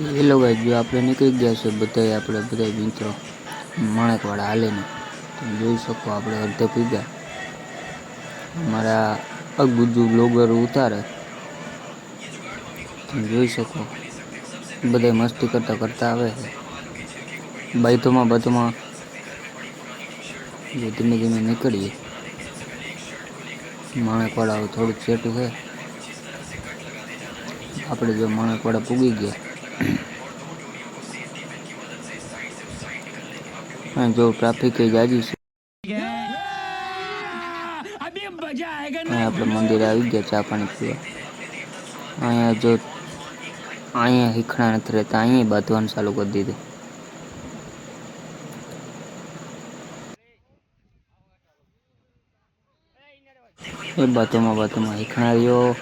Hello ભાઈ જો આપણે નીકળી ગયા છે બધાય, આપણે બધા મિત્રો માણેકવાળા હાલીને. તમે જોઈ શકો આપણે અડધે પૂગ્યા અમારા અગબુજુ બ્લોગર ઉતારે. તમે જોઈ શકો. બધા મસ્તી કરતા કરતા આવે છે. બાઈતોમાં બાતોમાં જો ધીમે ધીમે નીકળીએ. માણેકવાળા થોડુંક સેટું છે. આપણે જો માણેકવાળા પૂગી ગયા. હા જો ટ્રાફિક એ જાજી છે અહીંયા આપણે મંદિરે આવી ગયા ચા પાણી પીવા અહીંયા જો અહીંયા હીખણા નથી રહેતા અહીંયા બાંધવાનું ચાલુ કરી દીધું એ બાતોમાં બાતોમાં હીખણા રહ્યો